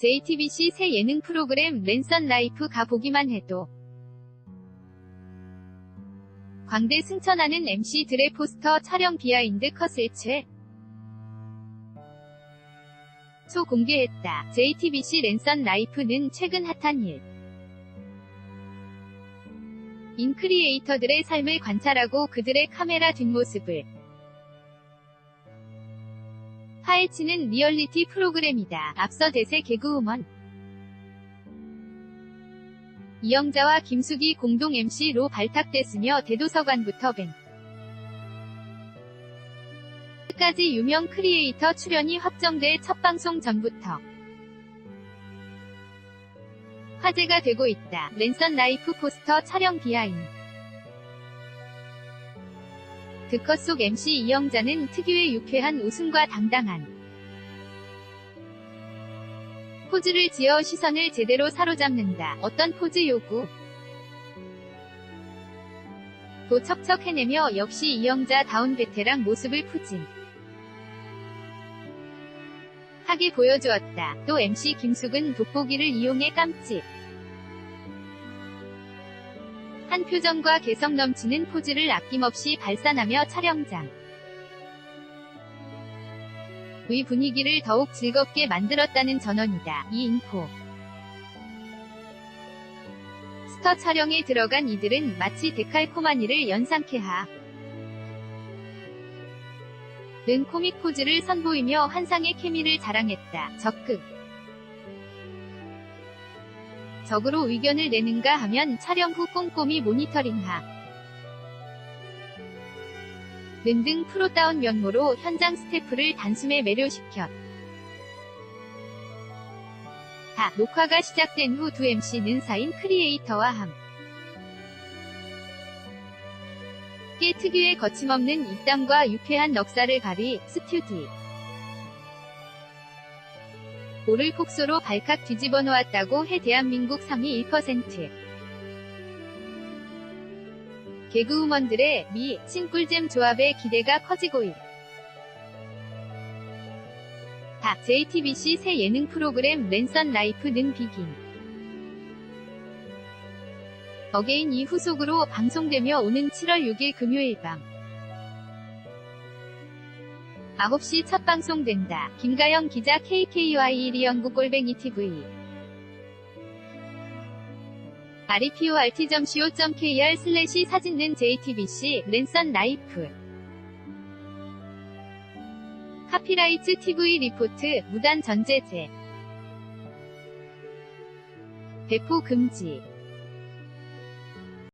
JTBC 새 예능 프로그램 랜선 라이프 가보기만 해도 광대 승천하는 MC들의 포스터 촬영 비하인드 컷을 채 초공개했다. JTBC 랜선 라이프는 최근 핫한 일. 인 크리에이터들의 삶을 관찰하고 그들의 카메라 뒷모습을 파헤치는 리얼리티 프로그램이다. 앞서 대세 개그우먼 이영자와 김숙이 공동 MC로 발탁됐으며 대도서관부터 벤 까지 유명 크리에이터 출연이 확정돼 첫 방송 전부터 화제가 되고 있다. 랜선 라이프 포스터 촬영 비하인 드 컷 속 MC 이영자는 특유의 유쾌한 웃음과 당당한 포즈를 지어 시선을 제대로 사로잡는다. 어떤 포즈 요구? 도 척척 해내며 역시 이영자 다운 베테랑 모습을 푸짐. 하게 보여주었다. 또 MC 김숙은 돋보기를 이용해 깜찍. 한 표정과 개성 넘치는 포즈를 아낌없이 발산하며 촬영장. 의 분위기를 더욱 즐겁게 만들었다는 전언이다. 이 인포. 스터 촬영에 들어간 이들은 마치 데칼코마니를 연상케 하. 는 코믹 포즈를 선보이며 환상의 케미를 자랑했다. 적극. 적으로 의견을 내는가 하면 촬영 후 꼼꼼히 모니터링하. 는등 프로다운 면모로 현장 스태프를 단숨에 매료시켰. 다 녹화가 시작된 후 두 MC는 사인 크리에이터와 함. 께 특유의 거침없는 입담과 유쾌한 넉살을 발휘, 스튜디. 오를 폭소로 발칵 뒤집어 놓았다고 해 대한민국 상위 1%. 개그우먼들의 미, 신꿀잼 조합의 기대가 커지고 있. 다 JTBC 새 예능 프로그램 랜선 라이프는 비긴. 어게인 이 후속으로 방송되며 오는 7월 6일 금요일 밤 9시 첫 방송된다. 김가영 기자 KKY1 영국 골뱅이 TV rport.co.kr 슬래시 사진는 JTBC 랜선 라이프. 카피라이트 TV 리포트 무단 전제제. 배포 금지